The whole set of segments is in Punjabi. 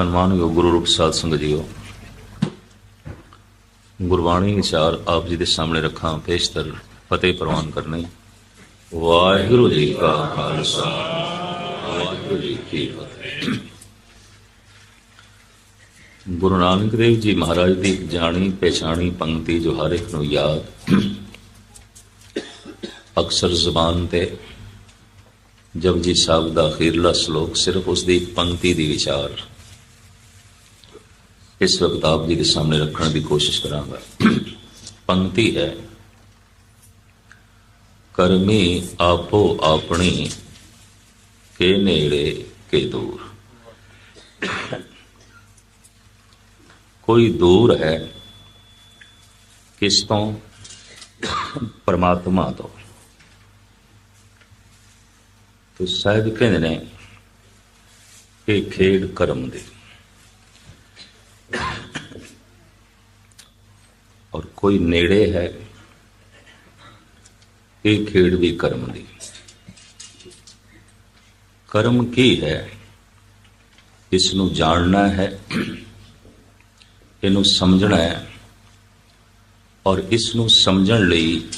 ਸਨਮਾਨਯੋਗ ਗੁਰੂ ਰੂਪ ਸਾਧ ਸੰਗਤ ਜੀਓ, ਗੁਰਬਾਣੀ ਵਿਚਾਰ ਆਪ ਜੀ ਦੇ ਸਾਹਮਣੇ ਰੱਖਾਂ, ਪੇਸ਼ਤਰ ਫਤਿਹ ਪ੍ਰਵਾਨ ਕਰਨੇ। ਵਾਹਿਗੁਰੂ ਜੀ ਕਾ ਖਾਲਸਾ, ਵਾਹਿਗੁਰੂ ਜੀ ਕੀ ਫਤਿਹ। ਗੁਰੂ ਨਾਨਕ ਦੇਵ ਜੀ ਮਹਾਰਾਜ ਦੀ ਜਾਣੀ, ਪਛਾਣੀ, ਪੰਕਤੀ ਜੋ ਹਰ ਇੱਕ ਨੂੰ ਯਾਦ, ਅਕਸਰ ਜ਼ੁਬਾਨ ਤੇ ਜਪਜੀ ਸਾਹਿਬ ਦਾ ਅਖੀਰਲਾ ਸ਼ਲੋਕ ਸਿਰਫ ਉਸ ਦੀ ਪੰਕਤੀ ਦੀ ਵਿਚਾਰ। ਇਸ ਵਕਤ ਆਪ ਜੀ ਦੇ ਸਾਹਮਣੇ ਰੱਖਣ ਦੀ ਕੋਸ਼ਿਸ਼ ਕਰਾਂਗਾ। ਪੰਕਤੀ ਹੈ, ਕਰਮੀ ਆਪੋ ਆਪਣੀ ਕੇ ਨੇੜੇ ਕੇ ਦੂਰ। ਕੋਈ ਦੂਰ ਹੈ ਕਿਸ ਤੋਂ? ਪਰਮਾਤਮਾ ਤੋਂ। ਤੇ ਸਾਹਿਬ ਕਹਿੰਦੇ ਨੇ ਕਿ ਖੇਡ ਕਰਮ ਦੀ। ਔਰ ਕੋਈ ਨੇੜੇ ਹੈ, ਇਹ ਖੇਡ ਵੀ ਕਰਮ ਦੀ। ਕਰਮ ਕੀ ਹੈ? ਇਸ ਨੂੰ ਜਾਣਨਾ ਹੈ, ਇਹਨੂੰ ਸਮਝਣਾ ਹੈ ਔਰ ਇਸ ਨੂੰ ਸਮਝਣ ਲਈ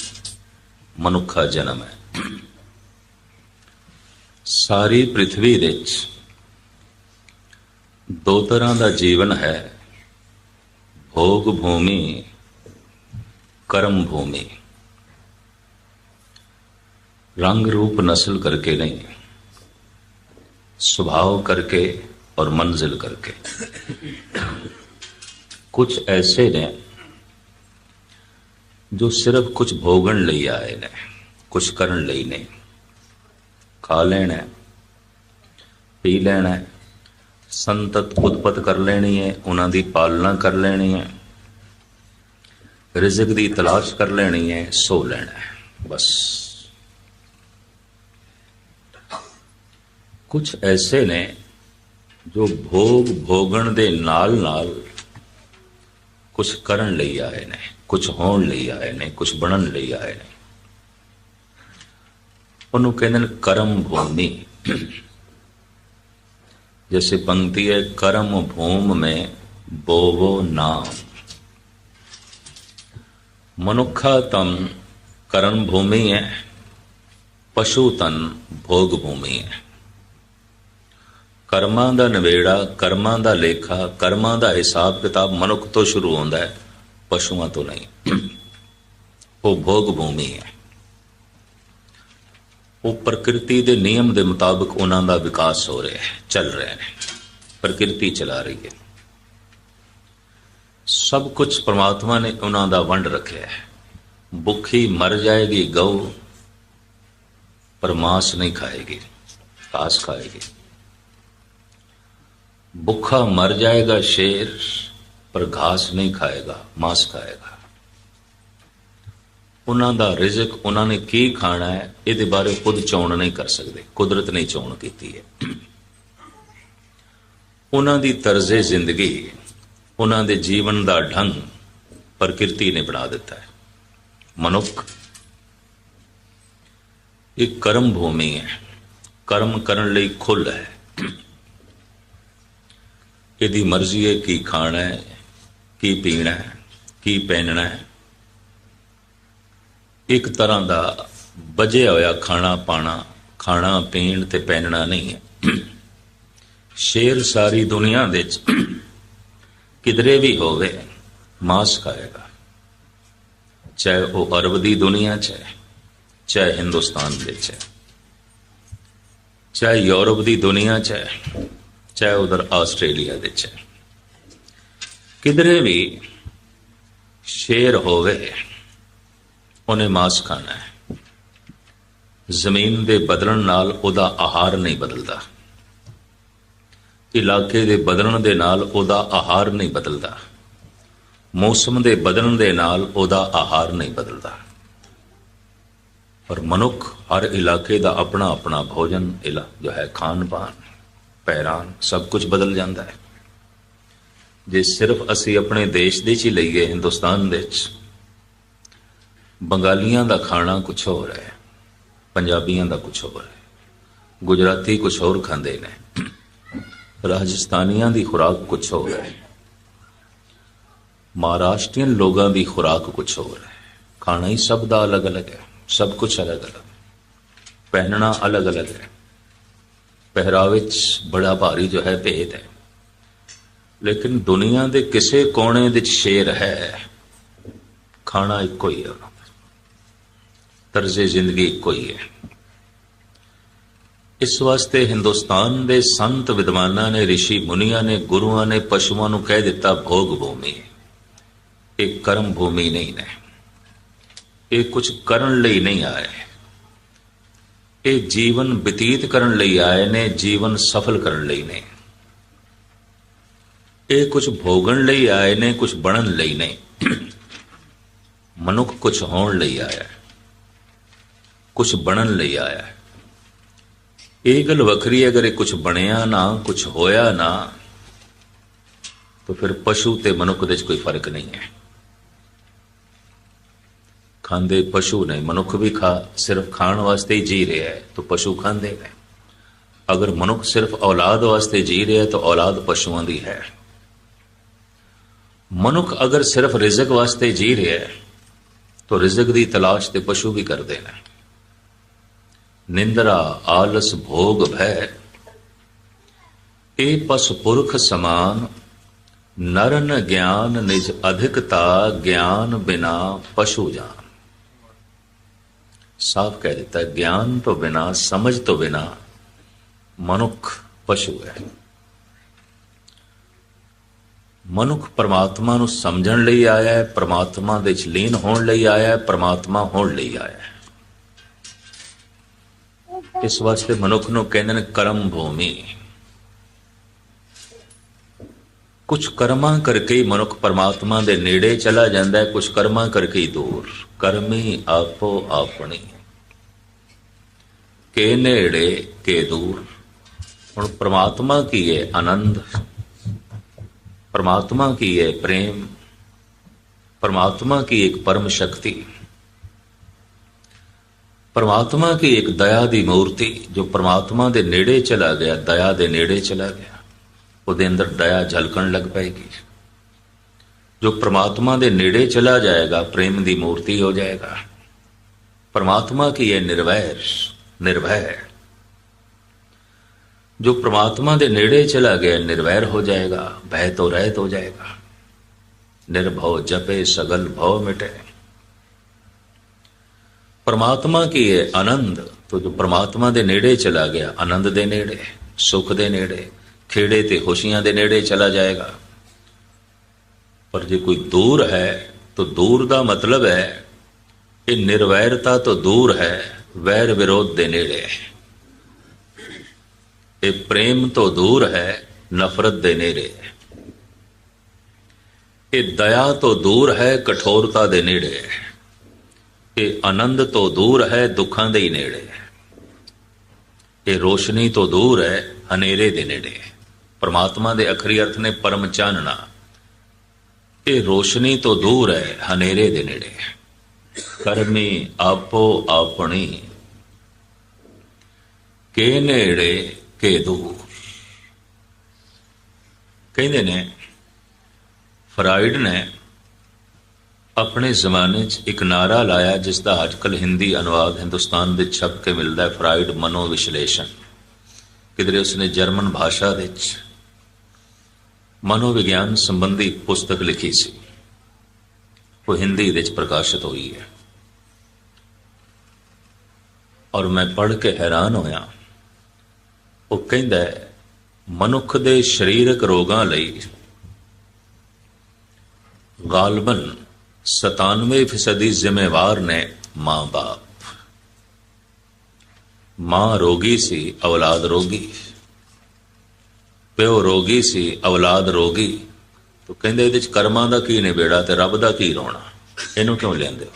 ਮਨੁੱਖਾ ਜਨਮ ਹੈ। ਸਾਰੀ ਪ੍ਰithvi ਵਿੱਚ ਦੋ ਤਰ੍ਹਾਂ ਦਾ ਜੀਵਨ ਹੈ। ਭੋਗ ਭੂਮੀ ਕਰਮ ਭੂਮੀ। ਰੰਗ ਰੂਪ ਨਸਲ ਕਰਕੇ ਨਹੀਂ ਸੁਭਾਵ ਕਰਕੇ ਔਰ ਮੰਜ਼ਿਲ ਕਰਕੇ। ਕੁਝ ਐਸੇ ਨੇ ਜੋ ਸਿਰਫ ਕੁਝ ਭੋਗਣ ਲਈ ਆਏ ਨੇ ਕੁਝ ਕਰਨ ਲਈ ਨਹੀਂ। ਖਾ ਲੈਣਾ ਪੀ ਲੈਣਾ ਹੈ, ਸੰਤਤ ਉਤਪਤ ਕਰ ਲੈਣੀ ਹੈ ਉਹਨਾਂ ਦੀ ਪਾਲਣਾ ਕਰ ਲੈਣੀ ਹੈ। ਰਿਜ਼ਕ ਦੀ ਤਲਾਸ਼ ਕਰ ਲੈਣੀ ਹੈ ਸੋ ਲੈਣਾ ਹੈ ਬਸ ਕੁਝ ਐਸੇ ਨੇ ਜੋ ਭੋਗ ਭੋਗਣ ਦੇ ਨਾਲ ਨਾਲ ਕੁਝ ਕਰਨ ਲਈ ਆਏ ਨੇ ਕੁਝ ਹੋਣ ਲਈ ਆਏ ਨੇ ਕੁਝ ਬਣਨ ਲਈ ਆਏ ਨੇ ਉਹਨੂੰ ਕਹਿੰਦੇ ਨੇ ਕਰਮ ਭੂਮੀ जैसे पंक्ति है कर्म भूम में बोवो नाम ਮਨੁੱਖਾ ਤਨ ਕਰਮ ਭੂਮੀ ਹੈ, ਪਸ਼ੂ ਤਨ ਭੋਗ ਭੂਮੀ ਹੈ। ਕਰਮਾਂ ਦਾ ਨਵੇੜਾ, ਕਰਮਾਂ ਦਾ ਲੇਖਾ, ਕਰਮਾਂ ਦਾ ਹਿਸਾਬ ਕਿਤਾਬ ਮਨੁੱਖ ਤੋਂ ਸ਼ੁਰੂ ਹੁੰਦਾ ਹੈ, ਪਸ਼ੂਆਂ ਤੋਂ ਨਹੀਂ। ਉਹ ਭੋਗ ਭੂਮੀ ਹੈ। ਉਹ ਪ੍ਰਕਿਰਤੀ ਦੇ ਨਿਯਮ ਦੇ ਮੁਤਾਬਕ ਉਹਨਾਂ ਦਾ ਵਿਕਾਸ ਹੋ ਰਿਹਾ ਹੈ, ਚੱਲ ਰਿਹਾ ਹੈ। ਪ੍ਰਕਿਰਤੀ ਚਲਾ ਰਹੀ ਹੈ। ਸਭ ਕੁਝ ਪ੍ਰਮਾਤਮਾ ਨੇ ਉਹਨਾਂ ਦਾ ਵੰਡ ਰੱਖਿਆ ਹੈ। ਭੁੱਖੀ ਮਰ ਜਾਏਗੀ ਗਊ, ਪਰ ਮਾਸ ਨਹੀਂ ਖਾਏਗੀ, ਘਾਸ ਖਾਏਗੀ। ਭੁੱਖਾ ਮਰ ਜਾਏਗਾ ਸ਼ੇਰ, ਪਰ ਘਾਸ ਨਹੀਂ ਖਾਏਗਾ, ਮਾਸ ਖਾਏਗਾ। ਉਹਨਾਂ ਦਾ ਰਿਜ਼ਕ ਉਹਨਾਂ ਨੇ ਕੀ ਖਾਣਾ ਹੈ, ਇਹਦੇ ਬਾਰੇ ਖੁਦ ਚੋਣ ਨਹੀਂ ਕਰ ਸਕਦੇ, ਕੁਦਰਤ ਨੇ ਚੋਣ ਕੀਤੀ ਹੈ। ਉਹਨਾਂ ਦੀ ਤਰਜ਼ੇ ਜ਼ਿੰਦਗੀ ਉਹਨਾਂ ਦੇ ਜੀਵਨ ਦਾ ਢੰਗ ਪ੍ਰਕਿਰਤੀ ਨੇ ਬਣਾ ਦਿੱਤਾ ਹੈ। ਮਨੁੱਖ ਇੱਕ ਕਰਮ ਭੂਮੀ ਹੈ। ਕਰਮ ਕਰਨ ਲਈ ਖੁੱਲ ਹੈ। ਇਹਦੀ ਮਰਜ਼ੀ ਹੈ ਕੀ ਖਾਣਾ ਹੈ, ਕੀ ਪੀਣਾ ਹੈ, ਕੀ ਪਹਿਨਣਾ ਹੈ। ਇੱਕ ਤਰ੍ਹਾਂ ਦਾ ਬਜਿਆ ਹੋਇਆ ਖਾਣਾ ਪਾਣਾ, ਖਾਣਾ ਪੀਣ ਤੇ ਪਹਿਨਣਾ ਨਹੀਂ ਹੈ। ਸ਼ੇਰ ਸਾਰੀ ਦੁਨੀਆ ਦੇ ਵਿੱਚ ਕਿਧਰੇ ਵੀ ਹੋਵੇ, ਮਾਸ ਖਾਏਗਾ। ਚਾਹੇ ਉਹ ਅਰਬ ਦੀ ਦੁਨੀਆ 'ਚ ਹੈ, ਚਾਹੇ ਹਿੰਦੁਸਤਾਨ ਵਿੱਚ ਹੈ, ਚਾਹੇ ਯੂਰਪ ਦੀ ਦੁਨੀਆ 'ਚ ਹੈ, ਚਾਹੇ ਉਧਰ ਆਸਟ੍ਰੇਲੀਆ ਵਿੱਚ ਹੈ। ਕਿਧਰੇ ਵੀ ਸ਼ੇਰ ਹੋਵੇ, ਉਹਨੇ ਮਾंस ਖਾਣਾ ਹੈ। ਜ਼ਮੀਨ ਦੇ ਬਦਲਣ ਨਾਲ ਉਹਦਾ ਆਹਾਰ ਨਹੀਂ ਬਦਲਦਾ। ਇਲਾਕੇ ਦੇ ਬਦਲਣ ਦੇ ਨਾਲ ਉਹਦਾ ਆਹਾਰ ਨਹੀਂ ਬਦਲਦਾ। ਮੌਸਮ ਦੇ ਬਦਲਣ ਦੇ ਨਾਲ ਉਹਦਾ ਆਹਾਰ ਨਹੀਂ ਬਦਲਦਾ। ਪਰ ਮਨੁੱਖ ਹਰ ਇਲਾਕੇ ਦਾ ਆਪਣਾ ਆਪਣਾ ਭੋਜਨ, ਇਲਾ, ਜੋ ਹੈ ਖਾਨ ਪਾਨ ਪਹਿਰਾਨ ਸਭ ਕੁਝ ਬਦਲ ਜਾਂਦਾ ਹੈ। ਜੇ ਸਿਰਫ ਅਸੀਂ ਆਪਣੇ ਦੇਸ਼ ਦੇ ਚ ਹੀ ਲਈਏ, ਹਿੰਦੁਸਤਾਨ ਦੇ ਵਿੱਚ, ਬੰਗਾਲੀਆਂ ਦਾ ਖਾਣਾ ਕੁਝ ਹੋਰ ਹੈ, ਪੰਜਾਬੀਆਂ ਦਾ ਕੁਝ ਹੋਰ ਹੈ, ਗੁਜਰਾਤੀ ਕੁਝ ਹੋਰ ਖਾਂਦੇ ਨੇ। ਰਾਜਸਥਾਨੀਆਂ ਦੀ ਖੁਰਾਕ ਕੁਛ ਹੋਰ ਹੈ। ਮਹਾਰਾਸ਼ਟਰੀਅਨ ਲੋਕਾਂ ਦੀ ਖੁਰਾਕ ਕੁਛ ਹੋਰ ਹੈ। ਖਾਣਾ ਹੀ ਸਭ ਦਾ ਅਲੱਗ-ਅਲੱਗ ਹੈ। ਸਭ ਕੁਝ ਅਲੱਗ-ਅਲੱਗ ਪਹਿਨਣਾ ਅਲੱਗ-ਅਲੱਗ ਹੈ। ਪਹਿਰਾਵੇ 'ਚ ਬੜਾ ਭਾਰੀ ਜੋ ਹੈ ਭੇਦ ਹੈ। ਲੇਕਿਨ ਦੁਨੀਆ ਦੇ ਕਿਸੇ ਕੋਨੇ ਵਿੱਚ ਸ਼ੇਰ ਹੈ। ਖਾਣਾ ਇੱਕੋ ਹੀ ਹੈ। ਉਹਨਾਂ ਦਾ ਤਰਜ਼ੇ ਜ਼ਿੰਦਗੀ ਇੱਕੋ ਹੀ ਹੈ। ਇਸ ਵਾਸਤੇ ਹਿੰਦੁਸਤਾਨ ਦੇ ਸੰਤ ਵਿਦਵਾਨਾਂ ਨੇ ઋષਿ ਮੁਨੀਆਂ ਨੇ, ਗੁਰੂਆਂ ਨੇ, ਪਸ਼ੂਆਂ ਨੂੰ ਕਹਿ ਦਿੱਤਾ, ਭੋਗ ਭੂਮੀ ਇਹ ਕਰਮ ਭੂਮੀ ਨਹੀਂ ਹੈ। ਇਹ ਕੁਝ ਕਰਨ ਲਈ ਨਹੀਂ ਆਏ ਇਹ ਜੀਵਨ ਬਤੀਤ ਕਰਨ ਲਈ ਆਏ ਨੇ, ਜੀਵਨ ਸਫਲ ਕਰਨ ਲਈ ਨੇ। ਇਹ ਕੁਝ ਭੋਗਣ ਲਈ ਆਏ ਨੇ ਕੁਝ ਬਣਨ ਲਈ ਨਹੀਂ ਮਨੁੱਖ ਕੁਝ ਹੋਣ ਲਈ ਆਇਆ ਹੈ। ਕੁਝ ਬਣਨ ਲਈ ਆਇਆ ਹੈ। ਇਹ ਗੱਲ ਵੱਖਰੀ ਹੈ, ਅਗਰ ਇਹ ਕੁਝ ਬਣਿਆ ਨਾ ਕੁਝ ਹੋਇਆ ਨਾ, ਤਾਂ ਫਿਰ ਪਸ਼ੂ ਤੇ ਮਨੁੱਖ ਦੇ ਵਿੱਚ ਕੋਈ ਫ਼ਰਕ ਨਹੀਂ ਹੈ। ਖਾਂਦੇ ਪਸ਼ੂ ਨੇ, ਮਨੁੱਖ ਵੀ ਖਾ, ਸਿਰਫ ਖਾਣ ਵਾਸਤੇ ਹੀ ਜੀ ਰਿਹਾ ਹੈ, ਤਾਂ ਪਸ਼ੂ ਖਾਂਦੇ ਨੇ। ਅਗਰ ਮਨੁੱਖ ਸਿਰਫ ਔਲਾਦ ਵਾਸਤੇ ਜੀ ਰਿਹਾ, ਤਾਂ ਔਲਾਦ ਪਸ਼ੂਆਂ ਦੀ ਹੈ। ਮਨੁੱਖ ਅਗਰ ਸਿਰਫ ਰਿਜ਼ਕ ਵਾਸਤੇ ਜੀ ਰਿਹਾ ਹੈ, ਤਾਂ ਰਿਜ਼ਕ ਦੀ ਤਲਾਸ਼ ਤੇ ਪਸ਼ੂ ਵੀ ਕਰਦੇ ਨੇ। ਨਿੰਦਰਾ ਆਲਸ ਭੋਗ ਭੈ। ਇਹ ਪਸ ਪੁਰਖ ਸਮਾਨ, ਨਰਨ ਗਿਆਨ ਨਿਜ ਅਧਿਕਤਾ ਗਿਆਨ ਬਿਨਾ ਪਸ਼ੂ ਜਾਨ। ਸਾਫ਼ ਕਹਿ ਦਿੱਤਾ, ਗਿਆਨ ਤੋਂ ਬਿਨਾ, ਸਮਝ ਤੋਂ ਬਿਨਾ ਮਨੁੱਖ ਪਸ਼ੂ ਹੈ। ਮਨੁੱਖ ਪਰਮਾਤਮਾ ਨੂੰ ਸਮਝਣ ਲਈ ਆਇਆ ਹੈ, ਪਰਮਾਤਮਾ ਦੇ ਵਿੱਚ ਲੀਨ ਹੋਣ ਲਈ ਆਇਆ ਹੈ, ਪਰਮਾਤਮਾ ਹੋਣ ਲਈ ਆਇਆ ਹੈ। ਇਸ ਵਾਸਤੇ ਮਨੁੱਖ ਨੂੰ ਕਹਿੰਦੇ ਨੇ ਕਰਮ ਭੂਮੀ। ਕੁਝ ਕਰਮਾਂ ਕਰਕੇ ਹੀ ਮਨੁੱਖ ਪਰਮਾਤਮਾ ਦੇ ਨੇੜੇ ਚਲਾ ਜਾਂਦਾ ਹੈ ਕੁਝ ਕਰਮਾਂ ਕਰਕੇ ਹੀ ਦੂਰ। ਕਰਮੀ ਆਪੋ ਆਪਣੀ। ਕੇ ਨੇੜੇ, ਕੇ ਦੂਰ। ਹੁਣ ਪਰਮਾਤਮਾ ਕੀ ਹੈ? ਆਨੰਦ। ਪਰਮਾਤਮਾ ਕੀ ਹੈ? ਪ੍ਰੇਮ। ਪ੍ਰਮਾਤਮਾ ਕੀ ਇੱਕ ਪਰਮ ਸ਼ਕਤੀ। ਪਰਮਾਤਮਾ ਕੀ ਇੱਕ ਦਇਆ ਦੀ ਮੂਰਤੀ ਜੋ ਪਰਮਾਤਮਾ ਦੇ ਨੇੜੇ ਚਲਾ ਗਿਆ ਦਇਆ ਦੇ ਨੇੜੇ ਚਲਾ ਗਿਆ ਉਹਦੇ ਅੰਦਰ ਦਇਆ ਝਲਕਣ ਲੱਗ ਪਏਗੀ ਜੋ ਪ੍ਰਮਾਤਮਾ ਦੇ ਨੇੜੇ ਚਲਾ ਜਾਏਗਾ ਪ੍ਰੇਮ ਦੀ ਮੂਰਤੀ ਹੋ ਜਾਏਗਾ ਪ੍ਰਮਾਤਮਾ ਕੀ ਹੈ ਨਿਰਵੈਰ ਨਿਰਭੈ ਜੋ ਪ੍ਰਮਾਤਮਾ ਦੇ ਨੇੜੇ ਚਲਾ ਗਿਆ ਨਿਰਵੈਰ ਹੋ ਜਾਏਗਾ ਭੈ ਤੋਂ ਰਹਿਤ ਹੋ ਜਾਏਗਾ ਨਿਰਭਉ ਜਪੇ ਸਗਲ ਭਉ ਮਿਟੇ ਪਰਮਾਤਮਾ ਕੀ ਹੈ? ਆਨੰਦ। ਤੋ ਜੋ ਪ੍ਰਮਾਤਮਾ ਦੇ ਨੇੜੇ ਚਲਾ ਗਿਆ, ਆਨੰਦ ਦੇ ਨੇੜੇ, ਸੁਖ ਦੇ ਨੇੜੇ, ਖੇੜੇ ਤੇ ਖੁਸ਼ੀਆਂ ਦੇ ਨੇੜੇ ਚਲਾ ਜਾਏਗਾ। ਪਰ ਜੇ ਕੋਈ ਦੂਰ ਹੈ, ਤਾਂ ਦੂਰ ਦਾ ਮਤਲਬ ਹੈ, ਇਹ ਨਿਰਵੈਰਤਾ ਤੋਂ ਦੂਰ ਹੈ, ਵੈਰ ਵਿਰੋਧ ਦੇ ਨੇੜੇ। ਇਹ ਪ੍ਰੇਮ ਤੋਂ ਦੂਰ ਹੈ, ਨਫ਼ਰਤ ਦੇ ਨੇੜੇ। ਇਹ ਦਇਆ ਤੋਂ ਦੂਰ ਹੈ, ਕਠੋਰਤਾ ਦੇ ਨੇੜੇ। ਹੈ ਇਹ ਆਨੰਦ ਤੋਂ ਦੂਰ ਹੈ, ਦੁੱਖਾਂ ਦੇ ਹੀ ਨੇੜੇ। ਹੈ ਇਹ ਰੋਸ਼ਨੀ ਤੋਂ ਦੂਰ ਹੈ, ਹਨੇਰੇ ਦੇ ਨੇੜੇ। ਹੈ ਪਰਮਾਤਮਾ ਦੇ ਅਖਰੀ ਅਰਥ ਨੇ ਪਰਮ ਚਾਨਣਾ। ਇਹ ਰੋਸ਼ਨੀ ਤੋਂ ਦੂਰ ਹੈ, ਹਨੇਰੇ ਦੇ ਨੇੜੇ। ਹੈ ਕਰਮੀ ਆਪੋ ਆਪਣੀ। ਕੇ ਨੇੜੇ, ਕੇ ਦੂਰ। ਕਹਿੰਦੇ ਨੇ, ਫਰਾਇਡ ਨੇ ਆਪਣੇ ਜ਼ਮਾਨੇ 'ਚ ਇੱਕ ਨਾਰਾ ਲਾਇਆ ਜਿਸ ਦਾ ਅੱਜਕੱਲ ਹਿੰਦੀ ਅਨੁਵਾਦ ਹਿੰਦੁਸਤਾਨ ਦੇ ਛਪ ਕੇ ਮਿਲਦਾ ਹੈ, ਫਰਾਇਡ ਮਨੋ ਵਿਸ਼ਲੇਸ਼ਣ ਕਿਧਰੇ ਉਸਨੇ ਜਰਮਨ ਭਾਸ਼ਾ ਵਿੱਚ ਮਨੋਵਿਗਿਆਨ ਸੰਬੰਧੀ ਪੁਸਤਕ ਲਿਖੀ ਸੀ। ਉਹ ਹਿੰਦੀ ਵਿੱਚ ਪ੍ਰਕਾਸ਼ਿਤ ਹੋਈ ਹੈ। ਔਰ ਮੈਂ ਪੜ੍ਹ ਕੇ ਹੈਰਾਨ ਹੋਇਆ। ਉਹ ਕਹਿੰਦਾ ਮਨੁੱਖ ਦੇ ਸਰੀਰਕ ਰੋਗਾਂ ਲਈ ਗਾਲਬਨ 97% ਜ਼ਿੰਮੇਵਾਰ ਨੇ ਮਾਂ-ਬਾਪ ਮਾਂ ਰੋਗੀ ਸੀ, ਔਲਾਦ ਰੋਗੀ। ਪਿਓ ਰੋਗੀ ਸੀ, ਔਲਾਦ ਰੋਗੀ। ਤੋ ਕਹਿੰਦੇ ਇਹਦੇ ਚ ਕਰਮਾਂ ਦਾ ਕੀ ਨਿਬੇੜਾ ਤੇ ਰੱਬ ਦਾ ਕੀ ਰੋਣਾ? ਇਹਨੂੰ ਕਿਉਂ ਲੈਂਦੇ ਹੋ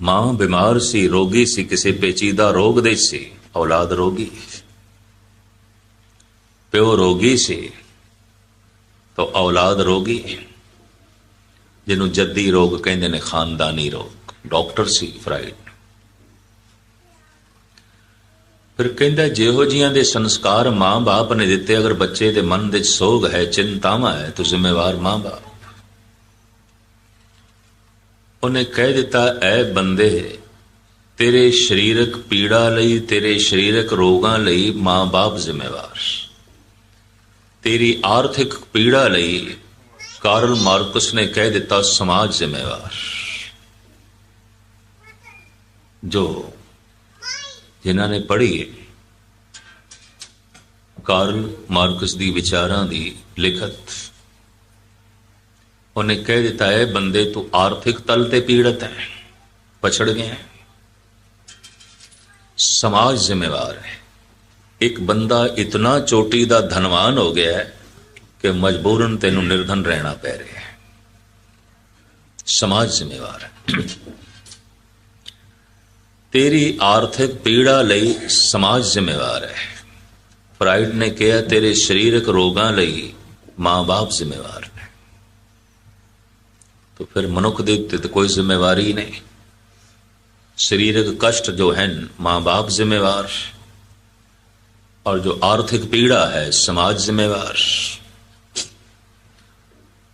ਮਾਂ ਬਿਮਾਰ ਸੀ, ਰੋਗੀ ਸੀ, ਕਿਸੇ ਪੇਚੀਦਾ ਰੋਗ ਦੇ ਸੀ, ਔਲਾਦ ਰੋਗੀ। ਪਿਓ ਰੋਗੀ ਸੀ ਤਾਂ ਔਲਾਦ ਰੋਗੀ ਜਿਹਨੂੰ ਜੱਦੀ ਰੋਗ ਕਹਿੰਦੇ ਨੇ, ਖਾਨਦਾਨੀ ਰੋਗ। ਡਾਕਟਰ ਸੀ ਫਰਾਇਡ। ਫਿਰ ਕਹਿੰਦਾ, ਜਿਹੋ ਜੀਆਂ ਦੇ ਸੰਸਕਾਰ ਮਾਂ-ਬਾਪ ਨੇ ਦਿੱਤੇ, ਅਗਰ ਬੱਚੇ ਦੇ ਮਨ ਵਿੱਚ ਸੋਗ ਹੈ, ਚਿੰਤਾਵਾਂ ਹੈ, ਤਾਂ ਜ਼ਿੰਮੇਵਾਰ ਮਾਂ-ਬਾਪ। ਉਹਨੇ ਕਹਿ ਦਿੱਤਾ, ਐ ਬੰਦੇ, ਤੇਰੇ ਸਰੀਰਕ ਪੀੜਾ ਲਈ, ਤੇਰੇ ਸਰੀਰਕ ਰੋਗਾਂ ਲਈ ਮਾਂ-ਬਾਪ ਜ਼ਿੰਮੇਵਾਰ ਤੇਰੀ ਆਰਥਿਕ ਪੀੜਾ ਲਈ ਕਾਰਲ ਮਾਰਕਸ ਨੇ ਕਹਿ ਦਿੱਤਾ ਸਮਾਜ ਜ਼ਿੰਮੇਵਾਰ ਜੋ ਜਿਨ੍ਹਾਂ ਨੇ ਪੜ੍ਹੀ ਹੈ ਕਾਰਲ ਮਾਰਕਸ ਦੀ ਵਿਚਾਰਾਂ ਦੀ ਲਿਖਤ ਉਹਨੇ ਕਹਿ ਦਿੱਤਾ ਹੈ ਬੰਦੇ ਤੂੰ ਆਰਥਿਕ ਤਲ ਤੇ ਪੀੜਤ ਹੈ ਪਛੜ ਗਿਆ ਹੈ ਸਮਾਜ ਜ਼ਿੰਮੇਵਾਰ ਹੈ ਇੱਕ ਬੰਦਾ ਇਤਨਾ ਚੋਟੀ ਦਾ ਧਨਵਾਨ ਹੋ ਗਿਆ ਕਿ ਮਜਬੂਰਨ ਤੈਨੂੰ ਨਿਰਧਨ ਰਹਿਣਾ ਪੈ ਰਿਹਾ ਹੈ। ਸਮਾਜ ਜ਼ਿੰਮੇਵਾਰ ਹੈ। ਤੇਰੀ ਆਰਥਿਕ ਪੀੜਾ ਲਈ ਸਮਾਜ ਜ਼ਿੰਮੇਵਾਰ ਹੈ। ਫਰਾਈਡ ਨੇ ਕਿਹਾ, ਤੇਰੇ ਸਰੀਰਕ ਰੋਗਾਂ ਲਈ ਮਾਂ-ਬਾਪ ਜ਼ਿੰਮੇਵਾਰ ਨੇ। ਤਾਂ ਫਿਰ ਮਨੁੱਖ ਦੇ ਉੱਤੇ ਤਾਂ ਕੋਈ ਜ਼ਿੰਮੇਵਾਰੀ ਨਹੀਂ। ਸਰੀਰਕ ਕਸ਼ਟ ਜੋ ਹਨ, ਮਾਂ-ਬਾਪ ਜ਼ਿੰਮੇਵਾਰ। ਹੈ और जो आर्थिक पीड़ा है समाज जिम्मेवार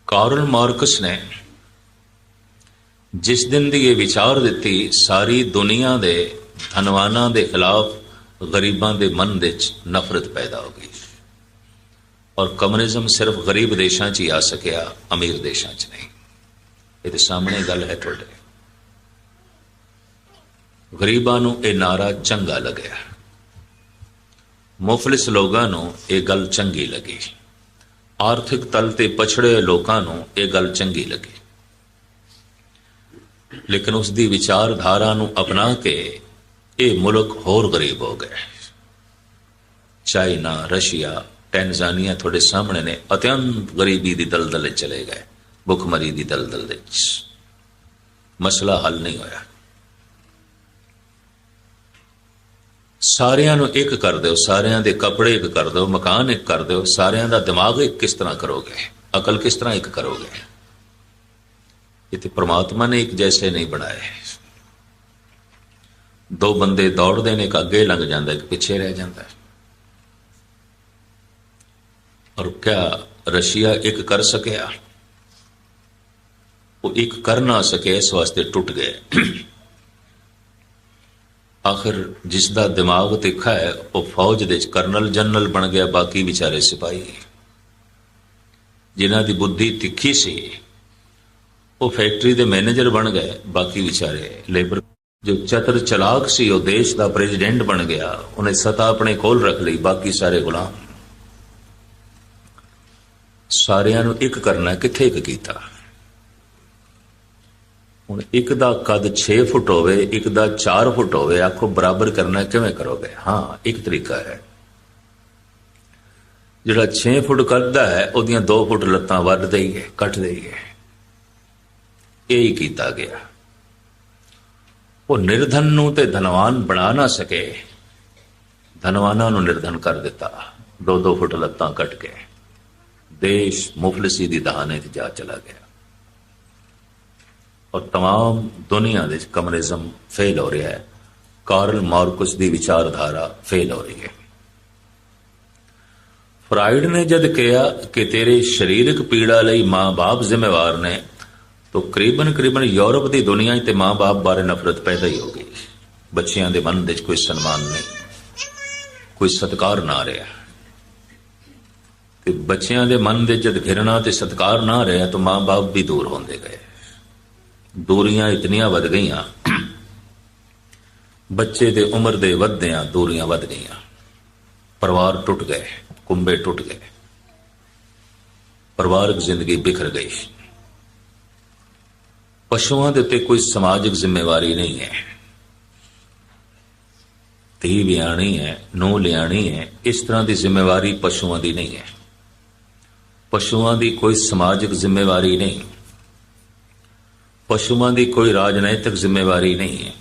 ਕਾਰਲ ਮਾਰਕਸ ਨੇ ਜਿਸ ਦਿਨ ਦੀ ਇਹ ਵਿਚਾਰ ਦਿੱਤੀ ਸਾਰੀ ਦੁਨੀਆ ਦੇ ਧਨਵਾਨਾਂ ਦੇ ਖਿਲਾਫ ਗਰੀਬਾਂ ਦੇ ਮਨ ਵਿੱਚ ਨਫ਼ਰਤ ਪੈਦਾ ਹੋ ਗਈ ਔਰ ਕਮਿਊਨਿਜ਼ਮ ਸਿਰਫ ਗਰੀਬ ਦੇਸ਼ਾਂ 'ਚ ਹੀ ਆ ਸਕਿਆ ਅਮੀਰ ਦੇਸ਼ਾਂ 'ਚ ਨਹੀਂ ਇਹਦੇ ਸਾਹਮਣੇ ਗੱਲ ਹੈ ਤੁਹਾਡੇ ਗਰੀਬਾਂ ਨੂੰ ਇਹ ਨਾਰਾ ਚੰਗਾ ਲੱਗਿਆ ਮੁਫਲਿਸ ਲੋਕਾਂ ਨੂੰ ਇਹ ਗੱਲ ਚੰਗੀ ਲੱਗੀ। ਆਰਥਿਕ ਤਲ ਤੇ ਪਛੜੇ ਲੋਕਾਂ ਨੂੰ ਇਹ ਗੱਲ ਚੰਗੀ ਲੱਗੀ। ਲੇਕਿਨ ਉਸ ਦੀ ਵਿਚਾਰਧਾਰਾ ਨੂੰ ਅਪਣਾ ਕੇ ਇਹ ਮੁਲਕ ਹੋਰ ਗਰੀਬ ਹੋ ਗਏ। ਚਾਈਨਾ, ਰਸ਼ੀਆ, ਟੈਨਜ਼ਾਨੀਆ ਤੁਹਾਡੇ ਸਾਹਮਣੇ ਨੇ ਅਤਿਅੰਤ ਗਰੀਬੀ ਦੀ ਦਲਦਲ ਚਲੇ ਗਏ, ਭੁੱਖਮਰੀ ਦੀ ਦਲਦਲ ਵਿੱਚ। ਮਸਲਾ ਹੱਲ ਨਹੀਂ ਹੋਇਆ। ਸਾਰਿਆਂ ਨੂੰ ਇੱਕ ਕਰ ਦਿਓ, ਸਾਰਿਆਂ ਦੇ ਕੱਪੜੇ ਇੱਕ ਕਰ ਦਿਓ, ਮਕਾਨ ਇੱਕ ਕਰ ਦਿਓ, ਸਾਰਿਆਂ ਦਾ ਦਿਮਾਗ ਇੱਕ ਕਿਸ ਤਰ੍ਹਾਂ ਕਰੋਗੇ? ਅਕਲ ਕਿਸ ਤਰ੍ਹਾਂ ਇੱਕ ਕਰੋਗੇ? ਇਹ ਤੇ ਪ੍ਰਮਾਤਮਾ ਨੇ ਇੱਕ ਜੈਸੇ ਨਹੀਂ ਬਣਾਏ। ਦੋ ਬੰਦੇ ਦੌੜਦੇ ਨੇ, ਇੱਕ ਅੱਗੇ ਲੰਘ ਜਾਂਦਾ, ਇੱਕ ਪਿੱਛੇ ਰਹਿ ਜਾਂਦਾ। ਔਰ ਕਿਆ ਰਸ਼ੀਆ ਇੱਕ ਕਰ ਸਕਿਆ? ਉਹ ਇੱਕ ਕਰ ਨਾ ਸਕੇ, ਇਸ ਵਾਸਤੇ ਟੁੱਟ ਗਏ। ਆਖਰ ਜਿਸ ਦਾ ਦਿਮਾਗ ਤਿੱਖਾ ਹੈ, ਉਹ ਫੌਜ ਦੇ ਵਿੱਚ ਕਰਨਲ ਜਨਰਲ ਬਣ ਗਿਆ, ਬਾਕੀ ਵਿਚਾਰੇ ਸਿਪਾਹੀ। ਜਿਨ੍ਹਾਂ ਦੀ ਬੁੱਧੀ ਤਿੱਖੀ ਸੀ, ਉਹ ਫੈਕਟਰੀ ਦੇ ਮੈਨੇਜਰ ਬਣ ਗਏ, ਬਾਕੀ ਵਿਚਾਰੇ ਲੇਬਰ ਜੋ ਚਤਰ ਚਲਾਕ ਸੀ, ਉਹ ਦੇਸ਼ ਦਾ ਪ੍ਰੈਜ਼ੀਡੈਂਟ ਬਣ ਗਿਆ, ਉਹਨੇ ਸਤਾ ਆਪਣੇ ਕੋਲ ਰੱਖ ਲਈ, ਬਾਕੀ ਸਾਰੇ ਗੁਲਾਮ। ਸਾਰਿਆਂ ਨੂੰ ਇੱਕ ਕਰਨਾ ਕਿੱਥੇ ਇੱਕ ਕੀਤਾ? ਹੁਣ ਇੱਕ ਦਾ ਕੱਦ 6 ਫੁੱਟ ਹੋਵੇ, ਇੱਕ ਦਾ 4 ਫੁੱਟ ਹੋਵੇ, ਆਖੋ ਬਰਾਬਰ ਕਰਨਾ ਕਿਵੇਂ ਕਰੋਗੇ? ਹਾਂ, ਇੱਕ ਤਰੀਕਾ ਹੈ। ਜਿਹੜਾ 6 ਫੁੱਟ ਕੱਢਦਾ ਹੈ, ਉਹਦੀਆਂ 2 ਫੁੱਟ ਲੱਤਾਂ ਵੱਢ ਦੇਈਏ, ਕੱਟ ਦੇਈਏ। ਇਹ ਹੀ ਕੀਤਾ ਗਿਆ। ਉਹ ਨਿਰਧਨ ਨੂੰ ਤੇ ਧਨਵਾਨ ਬਣਾ ਨਾ ਸਕੇ। ਧਨਵਾਨਾਂ ਨੂੰ ਨਿਰਧਨ ਕਰ ਦਿੱਤਾ। 2-2 ਫੁੱਟ ਲੱਤਾਂ ਕੱਟ ਕੇ। ਦੇਸ਼ ਮੁਫਲਸੀ ਦੀ ਦਹਾਨੇ ਤੇ ਜਾ ਚਲਾ ਗਿਆ। ਔਰ तमाम ਦੁਨੀਆ ਦੇ ਕਮਿਊਨਿਜ਼ਮ ਫੇਲ ਹੋ ਰਿਹਾ ਹੈ ਕਾਰਲ ਮਾਰਕਸ ਦੀ ਵਿਚਾਰਧਾਰਾ ਫੇਲ ਹੋ ਰਹੀ ਹੈ ਫਰਾਇਡ ਨੇ ਜਦ ਕਿਹਾ ਕਿ ਤੇਰੇ ਸਰੀਰਕ ਪੀੜਾ ਲਈ ਮਾਂ-ਬਾਪ ਜ਼ਿੰਮੇਵਾਰ ਨੇ ਤਾਂ ਕਰੀਬਨ ਕਰੀਬਨ ਯੂਰਪ ਦੀ ਦੁਨੀਆ 'ਚ ਤੇ ਮਾਂ-ਬਾਪ ਬਾਰੇ ਨਫ਼ਰਤ ਪੈਦਾ ਹੀ ਹੋ ਗਈ ਬੱਚਿਆਂ ਦੇ ਮਨ ਵਿੱਚ ਕੋਈ ਸਨਮਾਨ ਨਹੀਂ ਕੋਈ ਸਤਿਕਾਰ ਨਾ ਰਿਹਾ ਤੇ ਬੱਚਿਆਂ ਦੇ ਮਨ ਦੇ ਜਦ ਘਿਰਣਾ ਤੇ ਸਤਿਕਾਰ ਨਾ ਰਿਹਾ ਤਾਂ ਮਾਂ-ਬਾਪ ਵੀ ਦੂਰ ਹੁੰਦੇ ਗਏ ਦੂਰੀਆਂ ਇਤਨੀਆਂ ਵੱਧ ਗਈਆਂ। ਬੱਚੇ ਦੇ ਉਮਰ ਦੇ ਵੱਧਦਿਆਂ ਦੂਰੀਆਂ ਵੱਧ ਗਈਆਂ। ਪਰਿਵਾਰ ਟੁੱਟ ਗਏ, ਕੁੰਬੇ ਟੁੱਟ ਗਏ। ਪਰਿਵਾਰਕ ਜ਼ਿੰਦਗੀ ਬਿਖਰ ਗਈ। ਪਸ਼ੂਆਂ ਦੇ ਉੱਤੇ ਕੋਈ ਸਮਾਜਿਕ ਜ਼ਿੰਮੇਵਾਰੀ ਨਹੀਂ ਹੈ। ਧੀ ਵਿਆਣੀ ਹੈ ਨੂੰ ਲਿਆਣੀ ਹੈ, ਇਸ ਤਰ੍ਹਾਂ ਦੀ ਜ਼ਿੰਮੇਵਾਰੀ ਪਸ਼ੂਆਂ ਦੀ ਨਹੀਂ ਹੈ। ਪਸ਼ੂਆਂ ਦੀ ਕੋਈ ਸਮਾਜਿਕ ਜ਼ਿੰਮੇਵਾਰੀ ਨਹੀਂ। ਪਸ਼ੂਆਂ ਦੀ ਕੋਈ ਰਾਜਨੈਤਿਕ ਜ਼ਿੰਮੇਵਾਰੀ ਨਹੀਂ ਹੈ।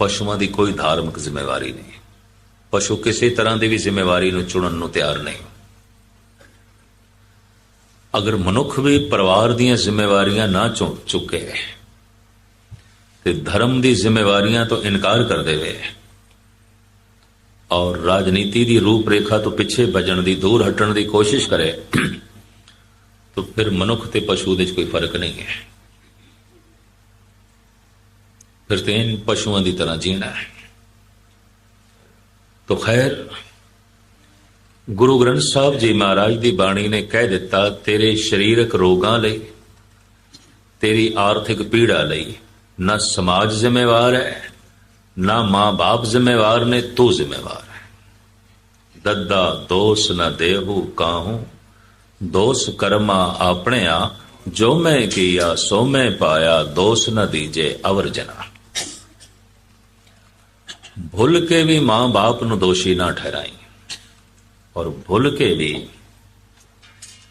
ਪਸ਼ੂਆਂ ਦੀ ਕੋਈ ਧਾਰਮਿਕ ਜ਼ਿੰਮੇਵਾਰੀ ਨਹੀਂ ਪਸ਼ੂ ਕਿਸੇ ਤਰ੍ਹਾਂ ਦੀ ਵੀ ਜ਼ਿੰਮੇਵਾਰੀ ਨੂੰ ਚੁਣਨ ਨੂੰ ਤਿਆਰ ਨਹੀਂ। ਅਗਰ ਮਨੁੱਖ ਵੀ ਪਰਿਵਾਰ ਦੀਆਂ ਜ਼ਿੰਮੇਵਾਰੀਆਂ ਨਾ ਚੁਣ ਚੁੱਕੇ, ਤੇ ਧਰਮ ਦੀ ਜ਼ਿੰਮੇਵਾਰੀਆਂ ਤੋਂ ਇਨਕਾਰ ਕਰ ਦੇਵੇ ਔਰ ਰਾਜਨੀਤੀ ਦੀ ਰੂਪਰੇਖਾ ਤੋਂ ਪਿੱਛੇ ਭੱਜਣ ਦੀ, ਦੂਰ ਹਟਣ ਦੀ ਕੋਸ਼ਿਸ਼ ਕਰੇ, ਤਾਂ ਫਿਰ ਮਨੁੱਖ ਤੇ ਪਸ਼ੂ ਦੇ ਵਿੱਚ ਕੋਈ ਫ਼ਰਕ ਨਹੀਂ ਹੈ। ਫਿਰ ਤੇ ਇਨ ਪਸ਼ੂਆਂ ਦੀ ਤਰ੍ਹਾਂ ਜੀਣਾ ਹੈ। ਤੋ ਖੈਰ, ਗੁਰੂ ਗ੍ਰੰਥ ਸਾਹਿਬ ਜੀ ਮਹਾਰਾਜ ਦੀ ਬਾਣੀ ਨੇ ਕਹਿ ਦਿੱਤਾ, ਤੇਰੇ ਸਰੀਰਕ ਰੋਗਾਂ ਲਈ, ਤੇਰੀ ਆਰਥਿਕ ਪੀੜਾ ਲਈ ਨਾ ਸਮਾਜ ਜ਼ਿੰਮੇਵਾਰ ਹੈ, ਨਾ ਮਾਂ-ਬਾਪ ਜ਼ਿੰਮੇਵਾਰ ਨੇ, ਤੂੰ ਜ਼ਿੰਮੇਵਾਰ ਹੈ। ਦੱਦਾ ਦੋਸ ਨਾ ਦੇਹੂ ਕਾਹੂ, ਦੋਸ ਕਰਮਾ ਆਪਣੇ ਆ ਜੋ ਮੈਂ ਕੀਆ, ਸੋ ਮੈਂ ਪਾਇਆ, ਦੋਸ ਨਾ ਦੀਜੇ ਅਵਰ ਜਨਾ। ਭੁੱਲ ਕੇ ਵੀ ਮਾਂ-ਬਾਪ ਨੂੰ ਦੋਸ਼ੀ ਨਾ ਠਹਿਰਾਈ ਔਰ ਭੁੱਲ ਕੇ ਵੀ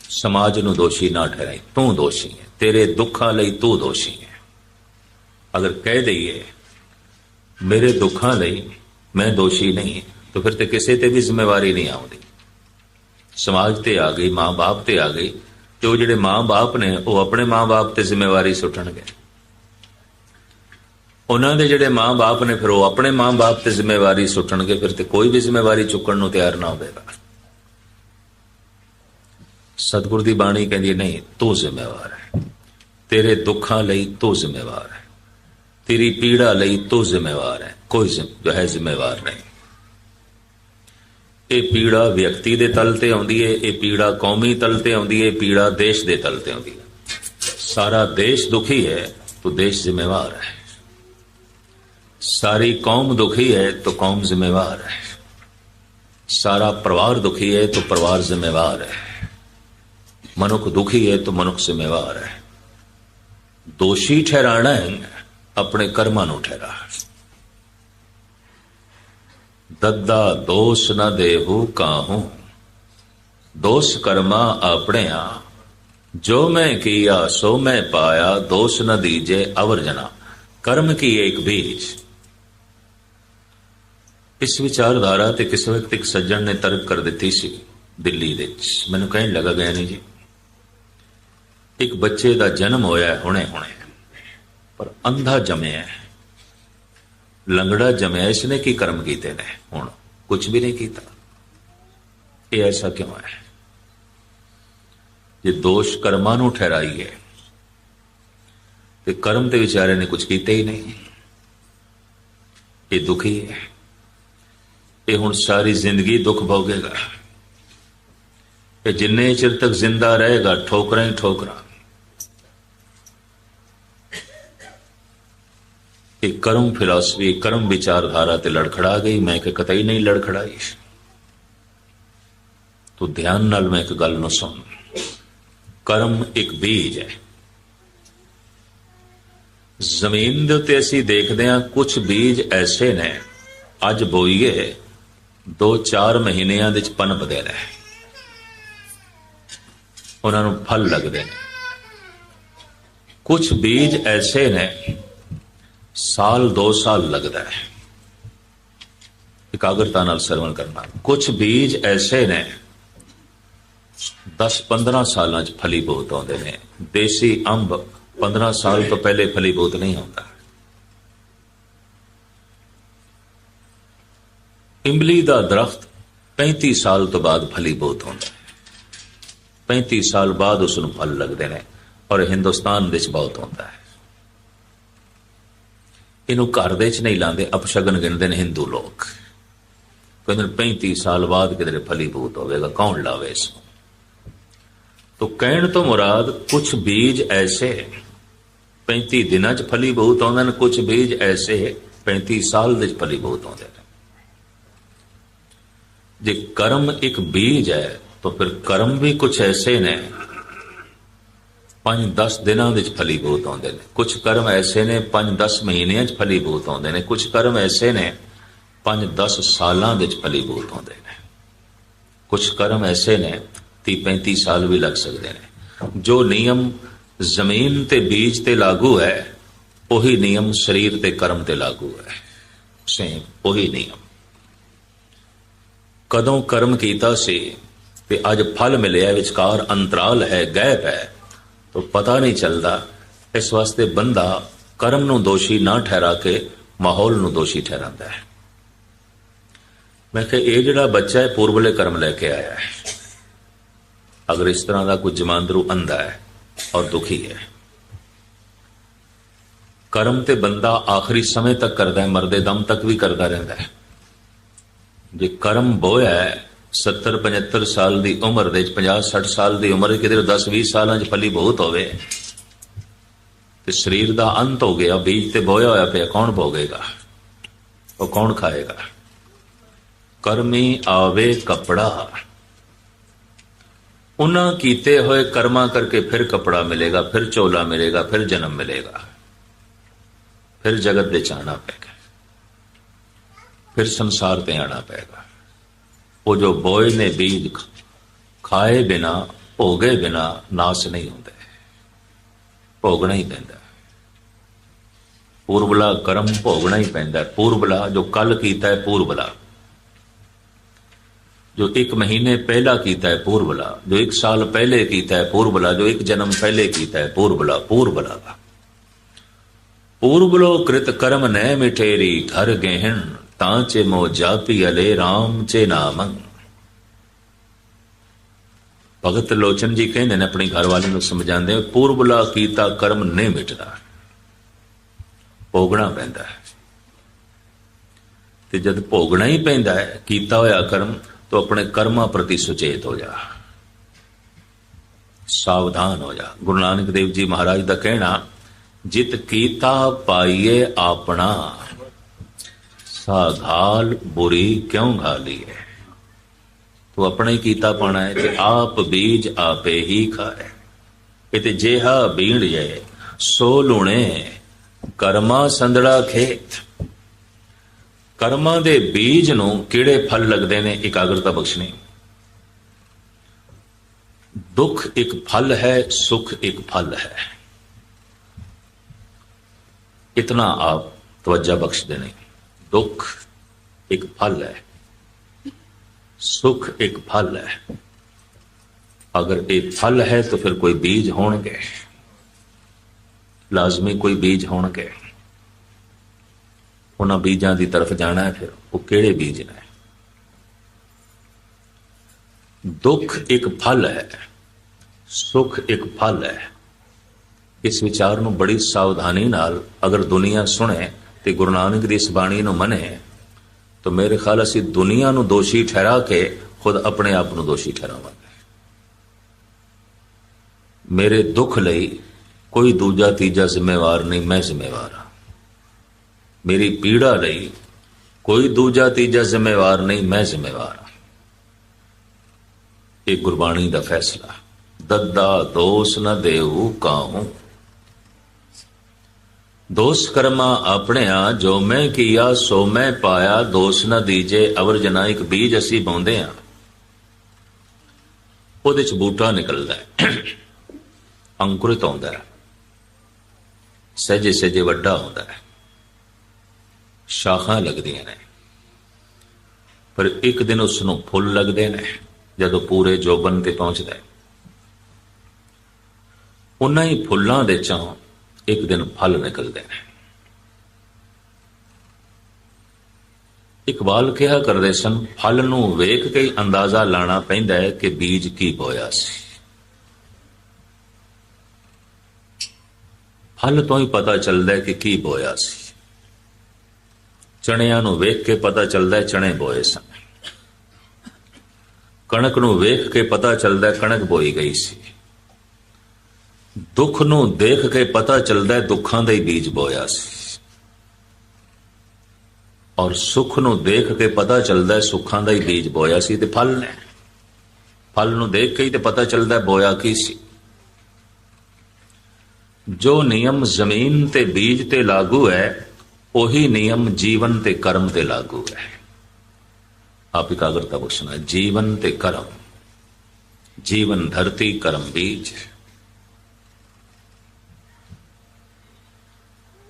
ਸਮਾਜ ਨੂੰ ਦੋਸ਼ੀ ਨਾ ਠਹਿਰਾਈ। ਤੂੰ ਦੋਸ਼ੀ ਹੈ, ਤੇਰੇ ਦੁੱਖਾਂ ਲਈ ਤੂੰ ਦੋਸ਼ੀ ਹੈ। ਅਗਰ ਕਹਿ ਦਈਏ, ਮੇਰੇ ਦੁੱਖਾਂ ਲਈ ਮੈਂ ਦੋਸ਼ੀ ਨਹੀਂ ਤਾਂ ਫਿਰ ਤੇ ਕਿਸੇ ਤੇ ਵੀ ਜ਼ਿੰਮੇਵਾਰੀ ਨਹੀਂ ਆਉਂਦੀ। ਸਮਾਜ ਤੇ ਆ ਗਈ ਮਾਂ-ਬਾਪ ਤੇ ਆ ਗਈ, ਤੇ ਉਹ ਜਿਹੜੇ ਮਾਂ-ਬਾਪ ਨੇ, ਉਹ ਆਪਣੇ ਮਾਂ-ਬਾਪ ਤੇ ਜ਼ਿੰਮੇਵਾਰੀ ਸੁੱਟਣਗੇ। ਉਹਨਾਂ ਦੇ ਜਿਹੜੇ ਮਾਂ-ਬਾਪ ਨੇ, ਫਿਰ ਉਹ ਆਪਣੇ ਮਾਂ-ਬਾਪ ਤੇ ਜ਼ਿੰਮੇਵਾਰੀ ਸੁੱਟਣਗੇ, ਫਿਰ ਤੇ ਕੋਈ ਵੀ ਜ਼ਿੰਮੇਵਾਰੀ ਚੁੱਕਣ ਨੂੰ ਤਿਆਰ ਨਾ ਹੋਵੇਗਾ। ਸਤਿਗੁਰ ਦੀ ਬਾਣੀ ਕਹਿੰਦੀ, ਨਹੀਂ, ਤੂੰ ਜ਼ਿੰਮੇਵਾਰ ਹੈ। ਤੇਰੇ ਦੁੱਖਾਂ ਲਈ ਤੂੰ ਜ਼ਿੰਮੇਵਾਰ ਹੈ। ਤੇਰੀ ਪੀੜਾ ਲਈ ਤੂੰ ਜ਼ਿੰਮੇਵਾਰ ਹੈ। ਕੋਈ ਹੈ ਜ਼ਿੰਮੇਵਾਰ ਨਹੀਂ। ਇਹ ਪੀੜਾ ਵਿਅਕਤੀ ਦੇ ਤਲ ਤੇ ਆਉਂਦੀ ਹੈ ਇਹ ਪੀੜਾ ਕੌਮੀ ਤਲ ਤੇ ਆਉਂਦੀ ਹੈ ਇਹ ਪੀੜਾ ਦੇਸ਼ ਦੇ ਤਲ ਤੇ ਆਉਂਦੀ ਹੈ ਸਾਰਾ ਦੇਸ਼ ਦੁਖੀ ਹੈ, ਤੂੰ ਦੇਸ਼ ਜ਼ਿੰਮੇਵਾਰ ਹੈ। ਸਾਰੀ ਕੌਮ ਦੁਖੀ ਹੈ ਤਾਂ ਕੌਮ ਜ਼ਿੰਮੇਵਾਰ ਹੈ ਸਾਰਾ ਪਰਿਵਾਰ ਦੁਖੀ ਹੈ ਤਾਂ ਪਰਿਵਾਰ ਜ਼ਿੰਮੇਵਾਰ ਹੈ ਮਨੁੱਖ ਦੁਖੀ ਹੈ ਤਾਂ ਮਨੁੱਖ ਜ਼ਿੰਮੇਵਾਰ ਹੈ ਦੋਸ਼ੀ ਠਹਿਰਾਣਾ ਹੈ ਆਪਣੇ ਕਰਮਾਂ ਨੂੰ ਠਹਿਰਾ ਦੱਦਾ ਦੋਸ਼ ਨਾ ਦੇਹੂ ਕਾਹੂ ਦੋਸ਼ ਕਰਮਾ ਆਪਣਿਆ ਜੋ ਮੈਂ ਕੀਆ ਸੋ ਮੈਂ ਪਾਇਆ ਦੋਸ਼ ਨ ਦੀਜੇ ਅਵਰ ਜਨਾ ਕਰਮ ਕੀ ਇੱਕ ਬੀਜ ਇਸ ਵਿਚਾਰਧਾਰਾ ਤੇ ਕਿਸੇ ਵਕਤ ਇੱਕ ਸੱਜਣ ਨੇ ਤਰਕ ਕਰ ਦਿੱਤੀ ਸੀ ਦਿੱਲੀ ਦੇ ਵਿੱਚ। ਮੈਨੂੰ ਕਹਿਣ ਲੱਗਾ ਗਿਆ ਨਹੀਂ ਜੀ, ਇੱਕ ਬੱਚੇ ਦਾ ਜਨਮ ਹੋਇਆ ਹੁਣੇ ਹੁਣੇ। ਪਰ ਅੰਧਾ ਜੰਮਿਆ ਲੰਗੜਾ ਜੰਮਿਆ ਇਸਨੇ ਕੀ ਕਰਮ ਕੀਤੇ ਨੇ? ਹੁਣ ਕੁਝ ਵੀ ਨਹੀਂ ਕੀਤਾ। ਇਹ ਐਸਾ ਕਿਉਂ ਹੈ? ਜੇ ਦੋਸ਼ ਕਰਮਾਂ ਨੂੰ ਠਹਿਰਾਈ ਹੈ ਤੇ ਕਰਮ ਤੇ ਵਿਚਾਰੇ ਨੇ ਕੁਝ ਕੀਤਾ ਹੀ ਨਹੀਂ। ਇਹ ਦੁਖੀ ਹੈ। ਇਹ ਹੁਣ ਸਾਰੀ ਜ਼ਿੰਦਗੀ ਦੁੱਖ ਭੋਗੇਗਾ। ਇਹ ਜਿੰਨੇ ਚਿਰ ਤੱਕ ਜ਼ਿੰਦਾ ਰਹੇਗਾ, ਠੋਕਰਾਂ ਹੀ ਠੋਕਰਾਂ। ਇਹ ਕਰਮ ਫਿਲਾਸਫੀ, ਕਰਮ ਵਿਚਾਰਧਾਰਾ ਤੇ ਲੜਖੜਾ ਗਈ, ਮੈਂ ਕਿ ਕਤਈ ਨਹੀਂ ਲੜਖੜਾਈ। ਤੂੰ ਧਿਆਨ ਨਾਲ ਮੈਂ ਇੱਕ ਗੱਲ ਨੂੰ ਸੁਣ। ਕਰਮ ਇੱਕ ਬੀਜ ਹੈ। ਜ਼ਮੀਨ ਦੇ ਉੱਤੇ ਅਸੀਂ ਦੇਖਦੇ ਹਾਂ ਕੁਝ ਬੀਜ ਐਸੇ ਨੇ। ਅੱਜ ਬੋਈਏ 2-4 ਮਹੀਨਿਆਂ ਦੇ ਵਿੱਚ ਪਨਪਦੇ ਨੇ। ਉਹਨਾਂ ਨੂੰ ਫਲ ਲੱਗਦੇ ਨੇ। ਕੁਝ ਬੀਜ ਐਸੇ ਨੇ, ਸਾਲ 2 ਸਾਲ ਲੱਗਦਾ ਹੈ। ਇਕਾਗਰਤਾ ਨਾਲ ਸਰਵਣ ਕਰਨਾ। ਕੁਝ ਬੀਜ ਐਸੇ ਨੇ 10-15 ਸਾਲਾਂ ਚ ਫਲੀਭੂਤ ਆਉਂਦੇ ਨੇ। ਦੇਸੀ ਅੰਬ 15 ਸਾਲ ਤੋਂ ਪਹਿਲੇ ਫਲੀਭੂਤ ਨਹੀਂ ਆਉਂਦਾ ਇਮਲੀ ਦਾ ਦਰਖਤ 35 ਸਾਲ ਤੋਂ ਬਾਅਦ ਫਲੀਭੂਤ ਹੁੰਦਾ ਹੈ। 35 ਸਾਲ ਬਾਅਦ ਉਸ ਨੂੰ ਫਲ ਲੱਗਦੇ ਨੇ ਔਰ ਹਿੰਦੁਸਤਾਨ ਵਿੱਚ ਬਹੁਤ ਹੁੰਦਾ ਹੈ। ਇਹਨੂੰ ਘਰ ਦੇ ਵਿੱਚ ਨਹੀਂ ਲਾਉਂਦੇ, ਅਪਸ਼ਗਨ ਗਿਣਦੇ ਨੇ ਹਿੰਦੂ ਲੋਕ। ਕਹਿੰਦੇ ਨੇ 35 ਸਾਲ ਬਾਅਦ ਕਿਤੇ ਫਲੀਭੂਤ ਹੋਵੇਗਾ, ਕੌਣ ਲਾਵੇ ਇਸ ਨੂੰ? ਤੋ ਕਹਿਣ ਤੋਂ ਮੁਰਾਦ ਕੁਝ ਬੀਜ ਐਸੇ 35 ਦਿਨਾਂ ਚ ਫਲੀਭੂਤ ਆਉਂਦੇ ਨੇ ਕੁਝ ਬੀਜ ਐਸੇ 35 ਸਾਲ ਦੇ ਚ ਫਲੀਭੂਤ ਆਉਂਦੇ ਨੇ। ਜੇ ਕਰਮ ਇੱਕ ਬੀਜ ਹੈ, ਤਾਂ ਫਿਰ ਕਰਮ ਵੀ ਕੁਝ ਐਸੇ ਨੇ। 5-10 ਦਿਨਾਂ ਵਿੱਚ ਫਲੀਭੂਤ ਆਉਂਦੇ ਨੇ। ਕੁਝ ਕਰਮ ਐਸੇ ਨੇ 5-10 ਮਹੀਨਿਆਂ 'ਚ ਫਲੀਭੂਤ ਆਉਂਦੇ ਨੇ। ਕੁਝ ਕਰਮ ਐਸੇ ਨੇ 5-10 ਸਾਲਾਂ ਵਿੱਚ ਫਲੀਭੂਤ ਆਉਂਦੇ ਨੇ। ਕੁਝ ਕਰਮ ਐਸੇ ਨੇ 30-35 ਸਾਲ ਵੀ ਲੱਗ ਸਕਦੇ ਨੇ। ਜੋ ਨਿਯਮ ਜ਼ਮੀਨ ਤੇ ਬੀਜ ਤੇ ਲਾਗੂ ਹੈ, ਉਹੀ ਨਿਯਮ ਸਰੀਰ ਤੇ ਕਰਮ ਤੇ ਲਾਗੂ ਹੈ। ਸੇਮ ਉਹੀ ਨਿਯਮ। ਕਦੋਂ ਕਰਮ ਕੀਤਾ ਸੀ? ਤੇ ਅੱਜ ਫਲ ਮਿਲਿਆ, ਵਿਚਕਾਰ ਅੰਤਰਾਲ ਹੈ ਗੈਪ ਹੈ। ਤਾਂ ਪਤਾ ਨਹੀਂ ਚੱਲਦਾ, ਇਸ ਵਾਸਤੇ ਬੰਦਾ ਕਰਮ ਨੂੰ ਦੋਸ਼ੀ ਨਾ ਠਹਿਰਾ ਕੇ ਮਾਹੌਲ ਨੂੰ ਦੋਸ਼ੀ ਠਹਿਰਾਉਂਦਾ ਹੈ। ਮੈਂ ਕਿਹਾ, ਇਹ ਜਿਹੜਾ ਬੱਚਾ ਹੈ ਪੂਰਵਲੇ ਕਰਮ ਲੈ ਕੇ ਆਇਆ ਹੈ। ਅਗਰ ਇਸ ਤਰ੍ਹਾਂ ਦਾ ਕੋਈ ਜਮਾਂਦਰੂ ਅੰਧਾ ਹੈ ਔਰ ਦੁਖੀ ਹੈ, ਕਰਮ ਤੇ ਬੰਦਾ ਆਖਰੀ ਸਮੇਂ ਤੱਕ ਕਰਦਾ ਹੈ, ਮਰਦੇ ਦਮ ਤੱਕ ਵੀ ਕਰਦਾ ਰਹਿੰਦਾ ਹੈ। ਜੇ ਕਰਮ ਬੋਇਆ ਹੈ 70 75 ਸਾਲ ਦੀ ਉਮਰ ਦੇ ਵਿੱਚ 50 60 ਸਾਲ ਦੀ ਉਮਰ ਕਿਤੇ 10 20 ਸਾਲਾਂ ਚ ਫਲੀ ਬਹੁਤ ਹੋਵੇ, ਤੇ ਸਰੀਰ ਦਾ ਅੰਤ ਹੋ ਗਿਆ, ਬੀਜ ਤੇ ਬੋਇਆ ਹੋਇਆ ਪਿਆ, ਕੌਣ ਭੋਗੇਗਾ? ਉਹ ਕੌਣ ਖਾਏਗਾ? ਕਰਮੀ ਆਵੇ ਕਪੜਾ। ਉਹਨਾਂ ਕੀਤੇ ਹੋਏ ਕਰਮਾਂ ਕਰਕੇ ਫਿਰ ਕਪੜਾ ਮਿਲੇਗਾ, ਫਿਰ ਚੋਲਾ ਮਿਲੇਗਾ, ਫਿਰ ਜਨਮ ਮਿਲੇਗਾ। ਫਿਰ ਜਗਤ ਦੇ ਚਾਣਾ ਪਏਗਾ ਫਿਰ ਸੰਸਾਰ ਤੇ ਆਣਾ ਪਏਗਾ। ਉਹ ਜੋ ਬੋਏ ਨੇ ਬੀਜ ਖਾਏ ਬਿਨਾ, ਭੋਗੇ ਬਿਨਾ ਨਾਸ ਨਹੀਂ ਹੁੰਦਾ। ਭੋਗਣਾ ਹੀ ਪੈਂਦਾ। ਪੂਰਬਲਾ ਕਰਮ ਭੋਗਣਾ ਹੀ ਪੈਂਦਾ। ਪੂਰਬਲਾ ਜੋ ਕੱਲ ਕੀਤਾ ਹੈ ਪੂਰਬਲਾ। ਜੋ ਇੱਕ ਮਹੀਨੇ ਪਹਿਲਾ ਕੀਤਾ ਹੈ ਪੂਰਬਲਾ। ਜੋ ਇੱਕ ਸਾਲ ਪਹਿਲੇ ਕੀਤਾ ਹੈ ਪੂਰਬਲਾ। ਜੋ ਇੱਕ ਜਨਮ ਪਹਿਲੇ ਕੀਤਾ ਹੈ ਪੂਰਬਲਾ। ਪੂਰਬਲਾ ਦਾ। ਪੂਰਬਲੋ ਕ੍ਰਿਤ ਕਰਮ ਨੈ ਮਿਠੇਰੀ ਘਰ ਗਹਿਣ। ਚੇ ਮੋ જાપી અલે RAM ચે નામં ਭਗਤ ਲੋਚਨ ਜੀ ਕਹਿੰਦੇ ਨੇ, ਆਪਣੀ ਘਰਵਾਲੀ ਨੂੰ ਸਮਝਾਉਂਦੇ ਪੂਰਬਲਾ ਕੀਤਾ ਕਰਮ ਨਹੀਂ ਮਿਟਦਾ। ਭੋਗਣਾ ਪੈਂਦਾ ਹੈ। ਤੇ ਜਦ ਭੋਗਣਾ ਹੀ ਪੈਂਦਾ ਹੈ, ਕੀਤਾ ਹੋਇਆ ਕਰਮ, ਤੋ ਆਪਣੇ ਕਰਮਾਂ ਪ੍ਰਤੀ ਸੁਚੇਤ ਹੋ ਜਾ। ਸਾਵਧਾਨ ਹੋ ਜਾ। ਗੁਰੂ ਨਾਨਕ ਦੇਵ ਜੀ ਮਹਾਰਾਜ ਦਾ ਕਹਿਣਾ, ਜਿਤ ਕੀਤਾ ਪਾਈਏ ਆਪਣਾ। ਸਾ ਘਾਲ ਬੁਰੀ ਕਿਉਂ ਖਾ ਲਈ ਹੈ ਤੂੰ ਆਪਣੇ ਕੀਤਾ ਪਾਣਾ ਹੈ ਤੇ ਆਪ ਬੀਜ ਆਪੇ ਹੀ ਖਾਏ ਤੇ ਜੇਹਾ ਬੀਣ ਜਾਏ, ਸੋ ਲੁਣੇ ਕਰਮਾ ਸੰਦੜਾ ਖੇਤ। ਕਰਮਾਂ ਦੇ ਬੀਜ ਨੂੰ ਕਿਹੜੇ ਫਲ ਲੱਗਦੇ ਨੇ, ਇਕਾਗਰਤਾ ਬਖਸ਼ਣੀ। ਦੁੱਖ ਇੱਕ ਫਲ ਹੈ, ਸੁਖ ਇੱਕ ਫਲ ਹੈ। ਇਤਨਾ ਆਪ ਤਵੱਜਾ ਬਖਸ਼ ਦੇਣੀ ਦੁੱਖ ਇੱਕ ਫਲ ਹੈ, ਸੁਖ ਇੱਕ ਫਲ ਹੈ। ਅਗਰ ਇਹ ਫਲ ਹੈ ਤਾਂ ਫਿਰ ਕੋਈ ਬੀਜ ਹੋਣਗੇ, ਲਾਜ਼ਮੀ ਕੋਈ ਬੀਜ ਹੋਣਗੇ। ਉਹਨਾਂ ਬੀਜਾਂ ਦੀ ਤਰਫ ਜਾਣਾ ਹੈ ਫਿਰ, ਉਹ ਕਿਹੜੇ ਬੀਜ ਨੇ? ਦੁੱਖ ਇੱਕ ਫਲ ਹੈ, ਸੁਖ ਇੱਕ ਫਲ ਹੈ। ਇਸ ਵਿਚਾਰ ਨੂੰ ਬੜੀ ਸਾਵਧਾਨੀ ਨਾਲ ਅਗਰ ਦੁਨੀਆ ਸੁਣੇ ਤੇ ਗੁਰੂ ਨਾਨਕ ਦੀ ਇਸ ਬਾਣੀ ਨੂੰ ਮੰਨੇ, ਤਾਂ ਮੇਰੇ ਖਿਆਲ ਅਸੀਂ ਦੁਨੀਆ ਨੂੰ ਦੋਸ਼ੀ ਠਹਿਰਾ ਕੇ ਖੁਦ ਆਪਣੇ ਆਪ ਨੂੰ ਦੋਸ਼ੀ ਠਹਿਰਾਵਾਂਗੇ। ਮੇਰੇ ਦੁੱਖ ਲਈ ਕੋਈ ਦੂਜਾ ਤੀਜਾ ਜ਼ਿੰਮੇਵਾਰ ਨਹੀਂ, ਮੈਂ ਜ਼ਿੰਮੇਵਾਰ ਹਾਂ। ਮੇਰੀ ਪੀੜਾ ਲਈ ਕੋਈ ਦੂਜਾ ਤੀਜਾ ਜ਼ਿੰਮੇਵਾਰ ਨਹੀਂ, ਮੈਂ ਜ਼ਿੰਮੇਵਾਰ ਹਾਂ। ਇਹ ਗੁਰਬਾਣੀ ਦਾ ਫੈਸਲਾ ਦੱਦਾ ਦੋਸ ਨਾ ਦੇਉ ਕਾਹੂ। ਦੋਸ ਕਰਮਾ ਆਪਣਿਆ ਜੋ ਮੈਂ ਕੀਆ, ਸੋ ਮੈਂ ਪਾਇਆ। ਦੋਸ ਨ ਦੀਜੇ, ਅਵਰ ਜਨਾ ਇੱਕ ਬੀਜ ਅਸੀਂ ਬੋਂਦੇ ਆ। ਉਹਦੇ ਚ ਬੂਟਾ ਨਿਕਲਦਾ ਹੈ। ਅੰਕੁਰਿਤ ਹੁੰਦਾ ਹੈ। ਸਹਿਜੇ ਸਹਿਜੇ ਵੱਡਾ ਹੁੰਦਾ ਹੈ। ਸ਼ਾਖਾਂ ਲੱਗਦੀਆਂ ਨੇ। ਪਰ ਇੱਕ ਦਿਨ ਉਸ ਨੂੰ ਫੁੱਲ ਲੱਗਦੇ ਨੇ, ਜਦੋਂ ਪੂਰੇ ਜੋਬਨ ਤੇ ਪਹੁੰਚਦਾ ਹੈ। ਉਹਨਾਂ ਹੀ ਫੁੱਲਾਂ ਦੇ ਚੋਂ ਇੱਕ ਦਿਨ ਫਲ ਨਿਕਲਦੇ ਨੇ। ਇਕਬਾਲ ਕਿਹਾ ਕਰਦੇ ਸਨ, ਫਲ ਨੂੰ ਵੇਖ ਕੇ ਹੀ ਅੰਦਾਜ਼ਾ ਲਾਣਾ ਪੈਂਦਾ ਹੈ ਕਿ ਬੀਜ ਕੀ ਬੋਇਆ ਸੀ। ਫਲ ਤੋਂ ਹੀ ਪਤਾ ਚੱਲਦਾ ਹੈ ਕਿ ਕੀ ਬੋਇਆ ਸੀ। ਚਣਿਆਂ ਨੂੰ ਵੇਖ ਕੇ ਪਤਾ ਚੱਲਦਾ ਹੈ ਚਣੇ ਬੋਏ ਸਨ। ਕਣਕ ਨੂੰ ਵੇਖ ਕੇ ਪਤਾ ਚੱਲਦਾ ਕਣਕ ਬੋਈ ਗਈ ਸੀ। ਦੁੱਖ ਨੂੰ ਦੇਖ ਕੇ ਪਤਾ ਚੱਲਦਾ ਹੈ ਦੁੱਖਾਂ ਦਾ ਹੀ ਬੀਜ ਬੋਇਆ ਸੀ। ਔਰ ਸੁੱਖ ਨੂੰ ਦੇਖ ਕੇ ਪਤਾ ਚੱਲਦਾ ਹੈ ਸੁੱਖਾਂ ਦਾ ਹੀ ਬੀਜ ਬੋਇਆ ਸੀ ਤੇ ਫਲ ਨੇ। ਫਲ ਨੂੰ ਦੇਖ ਕੇ ਹੀ ਤੇ ਪਤਾ ਚੱਲਦਾ ਹੈ ਬੋਇਆ ਕੀ ਸੀ। ਜੋ ਨਿਯਮ ਜ਼ਮੀਨ ਤੇ ਬੀਜ ਤੇ ਲਾਗੂ ਹੈ, ਉਹੀ ਨਿਯਮ ਜੀਵਨ ਤੇ ਕਰਮ ਤੇ ਲਾਗੂ ਹੈ। ਆਪ ਇਕਾਗਰਤਾ ਬਖਸ਼ਣਾ, ਜੀਵਨ ਤੇ ਕਰਮ। ਜੀਵਨ ਧਰਤੀ ਕਰਮ ਬੀਜ।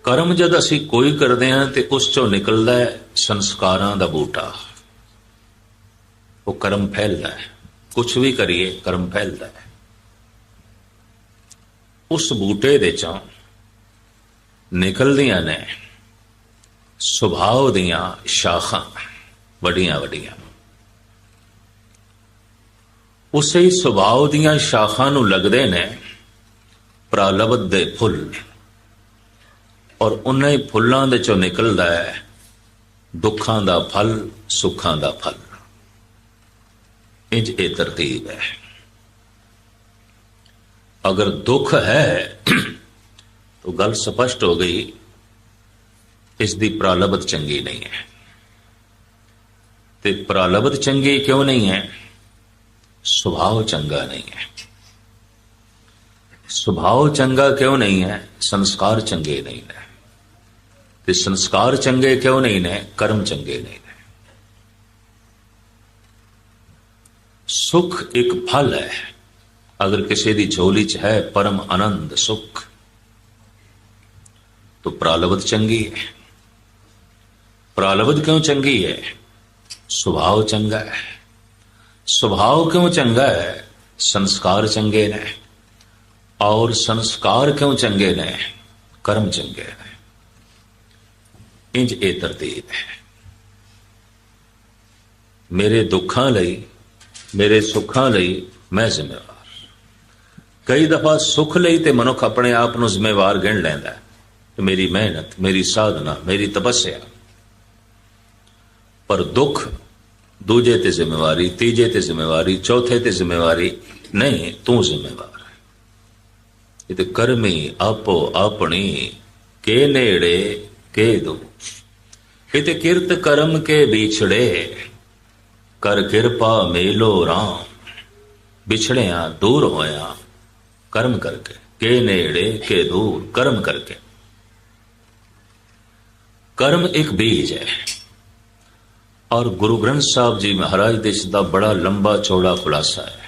ਕਰਮ ਜਦ ਅਸੀਂ ਕੋਈ ਕਰਦੇ ਹਾਂ ਤੇ ਉਸ ਚੋਂ ਨਿਕਲਦਾ ਹੈ ਸੰਸਕਾਰਾਂ ਦਾ ਬੂਟਾ। ਉਹ ਕਰਮ ਫੈਲਦਾ ਹੈ। ਕੁਝ ਵੀ ਕਰੀਏ, ਕਰਮ ਫੈਲਦਾ ਹੈ। ਉਸ ਬੂਟੇ ਦੇ ਚੋਂ ਨਿਕਲਦੀਆਂ ਨੇ ਸੁਭਾਅ ਦੀਆਂ ਸ਼ਾਖਾਂ, ਵੱਡੀਆਂ ਵੱਡੀਆਂ। ਉਸੇ ਸੁਭਾਅ ਦੀਆਂ ਸ਼ਾਖਾਂ ਨੂੰ ਲੱਗਦੇ ਨੇ ਪ੍ਰਾਲਬਧ ਦੇ ਫੁੱਲ। ਔਰ ਉਹਨਾਂ ਹੀ ਫੁੱਲਾਂ ਦੇ ਚੋਂ ਨਿਕਲਦਾ ਹੈ, ਦੁੱਖਾਂ ਦਾ ਫਲ, ਸੁੱਖਾਂ ਦਾ ਫਲ। ਇੰਜ ਇਹ ਤਰਤੀਬ ਹੈ। ਅਗਰ ਦੁੱਖ ਹੈ तो ਗੱਲ ਸਪਸ਼ਟ ਹੋ ਗਈ, ਇਸ ਦੀ ਪ੍ਰਾਲਬਧ ਚੰਗੀ ਨਹੀਂ ਹੈ। ਤੇ ਪ੍ਰਾਲਬਧ ਚੰਗੀ ਕਿਉਂ ਨਹੀਂ ਹੈ? ਸੁਭਾਅ ਚੰਗਾ ਨਹੀਂ ਹੈ। ਸੁਭਾਅ ਚੰਗਾ ਕਿਉਂ ਨਹੀਂ ਹੈ? ਸੰਸਕਾਰ ਚੰਗੇ ਨਹੀਂ ਹੈ। कि संस्कार चंगे क्यों नहीं ने कर्म चंगे नहीं ने सुख एक फल है। अगर किसी की झोली च है परम आनंद, सुख तो प्रालवत चंगी है। प्रालवत क्यों चंगी है? स्वभाव चंगा है। स्वभाव क्यों चंगा है? संस्कार चंगे ने और संस्कार क्यों चंगे ने कर्म चंगे ने ਇੰਜ ਇਹ ਤਰਤੀਬ ਹੈ। ਮੇਰੇ ਦੁੱਖਾਂ ਲਈ, ਮੇਰੇ ਸੁੱਖਾਂ ਲਈ ਮੈਂ ਜ਼ਿੰਮੇਵਾਰ। ਕਈ ਦਫਾ ਸੁੱਖ ਲਈ ਤੇ ਮਨੁੱਖ ਆਪਣੇ ਆਪ ਨੂੰ ਜ਼ਿੰਮੇਵਾਰ ਗਿਣ ਲੈਂਦਾ ਕਿ ਮੇਰੀ ਮਿਹਨਤ, ਮੇਰੀ ਸਾਧਨਾ, ਮੇਰੀ ਤਪੱਸਿਆ। ਪਰ ਦੁੱਖ ਦੂਜੇ ਤੇ ਜ਼ਿੰਮੇਵਾਰੀ, ਤੀਜੇ ਤੇ ਜ਼ਿੰਮੇਵਾਰੀ, ਚੌਥੇ ਤੇ ਜ਼ਿੰਮੇਵਾਰੀ ਨਹੀਂ, ਤੂੰ ਜ਼ਿੰਮੇਵਾਰ ਇਹ ਤੇ ਕਰਮੀ ਆਪੋ ਆਪਣੀ ਕੇ ਨੇੜੇ ਕੇ ਦੋ ਇਹ ਤੇ ਕਿਰਤ ਕਰਮ ਕੇ ਵਿਛੜੇ ਕਰ ਕਿਰਪਾ ਮੇਲੋ ਰਾਮ ਵਿਛੜਿਆ ਦੂਰ ਹੋਇਆ ਕਰਮ ਕਰਕੇ ਕੇ ਨੇੜੇ ਕੇ ਦੂਰ ਕਰਮ ਕਰਕੇ कर्म एक बीज है और गुरु ग्रंथ साहब जी महाराज देश का बड़ा लंबा चौड़ा खुलासा है